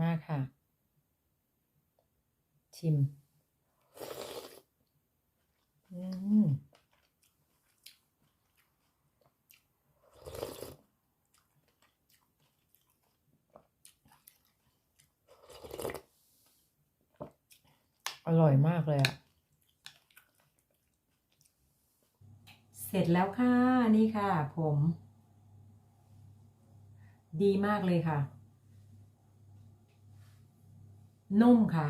มากค่ะ ชิม อืมอร่อยมากเลยอะเสร็จแล้วค่ะ นี่ค่ะ ผม ดีมากเลยค่ะ นุ่มค่ะ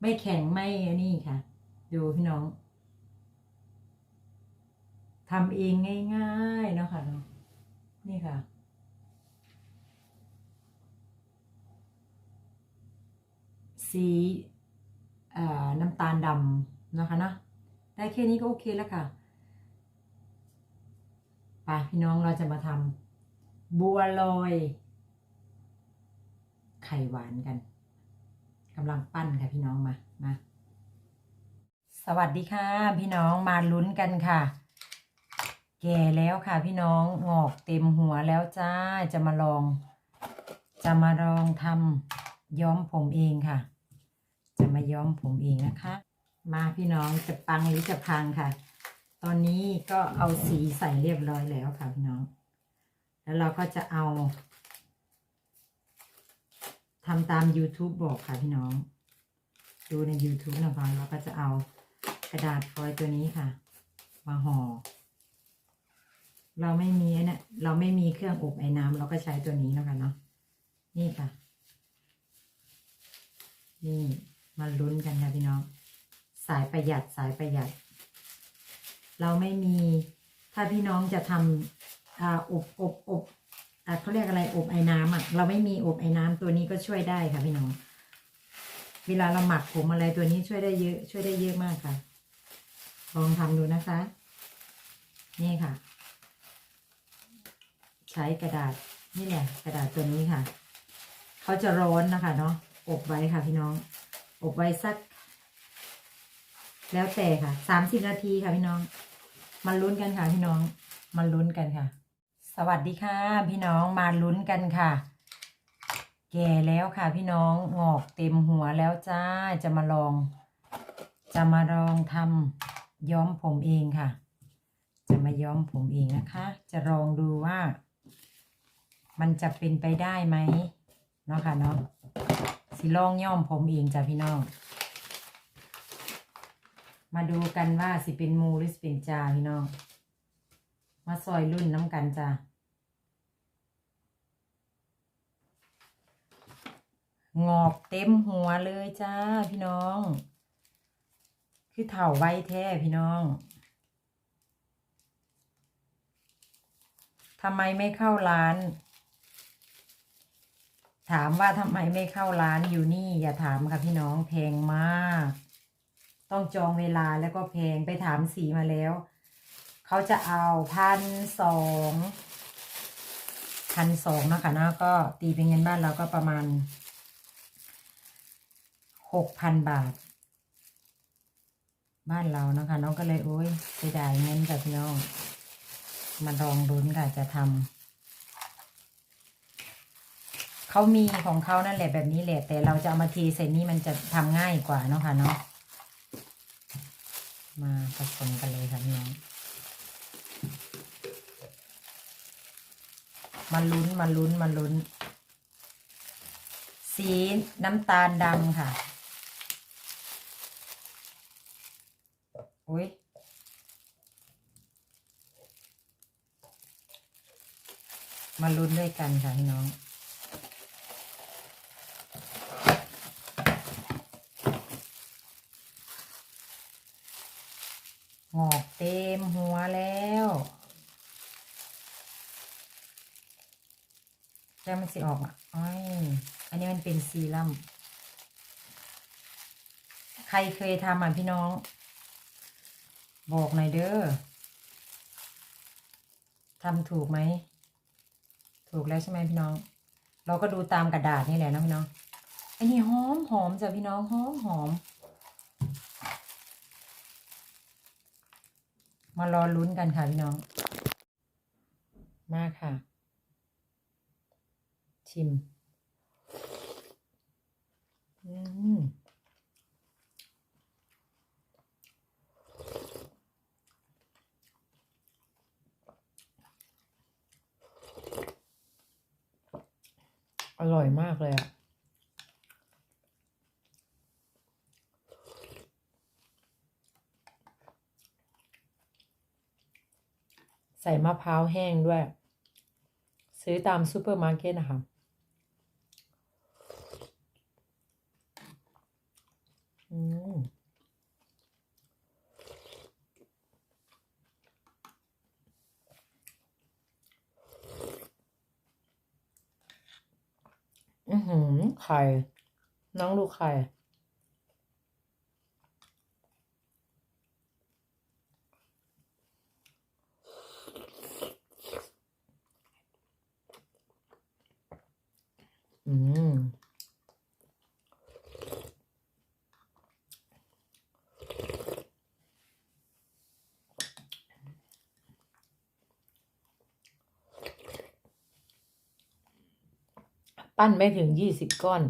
ไม่แข็งไม่อันนี่ค่ะ ดูพี่น้องทำเองง่ายๆเนาะค่ะเนาะนี่ค่ะ สีน้ำตาลดำนะคะนะได้แค่นี้ก็โอเคแล้วค่ะไปพี่น้องเราจะมาทำบัวลอย ไข่หวานกัน กำลังปั้นค่ะพี่น้องมามาสวัสดีค่ะ พี่น้องมาลุ้นกันค่ะ แก่แล้วค่ะ พี่น้องงอกเต็มหัวแล้วจ้าจะมาลอง จะมาลองทำย้อมผมเองค่ะ จะมาย้อมผมเองนะคะ มาพี่น้องจะปังหรือจะพังค่ะ ตอนนี้ก็เอาสีใส่เรียบร้อยแล้วค่ะพี่น้อง แล้วเราก็จะเอา ทำตาม YouTube บอกค่ะพี่น้อง ดูใน YouTube นะคะเราก็จะเอากระดาษฟอยล์ตัวนี้ค่ะ มาห่อ เราไม่มีเนี่ยเราไม่มีเครื่องอบไอ้น้ำเราก็ใช้ตัวนี้นะคะเนาะ นี่ค่ะ นี่มาลุ้นกันค่ะพี่น้อง สายประหยัดสายประหยัด เราไม่มี ถ้าพี่น้องจะทำออบอบอบ เขาเรียกอะไรอบไอ้น้ำอะเราไม่มีอบไอ้น้ำตัวนี้ก็ช่วยได้ค่ะพี่น้อง เวลาเราหมักผมอะไรตัวนี้ช่วยได้เยอะ ช่วยได้เยอะมากค่ะ ลองทำดูนะคะ นี่ค่ะ ใช้กระดาษนี่แหละกระดาษตัวนี้ค่ะ เขาจะร้อนนะคะเนาะอบไว้ค่ะพี่น้อง อบไว้สัก แล้วแต่ค่ะสามสิบนาทีค่ะพี่น้องมาลุ้นกันค่ะพี่น้องมาลุ้นกันค่ะ สวัสดีค่ะ พี่น้องมาลุ้นกันค่ะ แก่แล้วค่ะ พี่น้องงอกเต็มหัวแล้วจ้าจะมาลอง จะมาลองทำย้อมผมเองค่ะ จะมาย้อมผมเองนะคะ จะลองดูว่า มันจะเป็นไปได้ไหมเนาะค่ะเนาะสิลองย้อมผมเองจ้ะพี่น้อง มาดูกันว่าสิเป็นมูหรือสิเป็นจาพี่น้อง มาซอยรุ่นน้ำกันจ้ะงอกเต็มหัวเลยจ้าพี่น้อง คือเถ่าไว้แท้พี่น้องทำไมไม่เข้าร้าน ถามว่าทำไมไม่เข้าร้านอยู่นี่ อย่าถามค่ะพี่น้องแพงมาก ต้องจองเวลาแล้วก็แพงไปถามสีมาแล้ว เขาจะเอาพันสองพันสองนะคะเนาะก็ตีเป็นเงินบ้านเราก็ประมาณหกพันบาท บ้านเรานะคะ น้องก็เลยโอ้ยเสียดายเงินกับน้องมาลองลุ้นค่ะจะทำเขามีของเขานั่นแหละแบบนี้แหละแต่เราจะเอามาทีใส่นี่มันจะทำง่ายกว่าเนาะค่ะเนาะมาผสมกันเลยค่ะพี่น้อง มาลุ้นมาลุ้นมาลุ้น สีน้ำตาลดำค่ะ อุ้ยมาลุ้นด้วยกันค่ะพี่น้องงอกเต็มหัวแล้วแล้ว มันสิออกอะอ้อยอันนี้มันเป็นซีรั่ม ใครเคยทำอะพี่น้อง บอกหน่อยเด้อทำถูกไหม ถูกแล้วใช่ไหมพี่น้อง เราก็ดูตามกระดาษนี่แหละนะพี่น้อง อันนี้หอมหอมจ้ะพี่น้องหอมหอมมารอลุ้นกันค่ะพี่น้อง มาค่ะ ชิม อืมอร่อยมากเลยอะใส่มะพร้าวแห้งด้วย ซื้อตามซูเปอร์มาร์เก็ตนะคะ อืม อือหือไข่ น้องดูไข่ อืม ปั้นไม่ถึงยี่สิบก้อน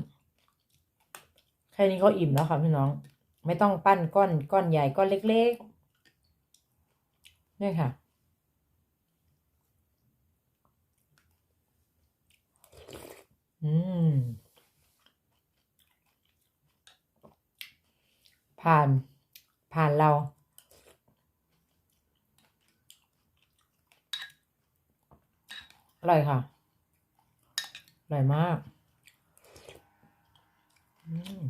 แค่นี้ก็อิ่มแล้วค่ะพี่น้อง ไม่ต้องปั้นก้อนก้อนใหญ่ก้อนเล็กๆนี่ค่ะอืม ผ่านผ่านเรา อร่อยค่ะ ร่อยมากอืม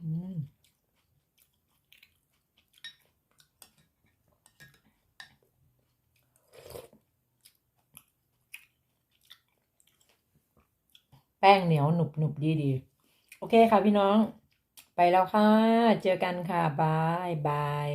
อืมแป้งเหนียวหนุบหนุบดีดีโอเคค่ะพี่น้อง ไปแล้วค่ะ เจอกันค่ะ บาย บาย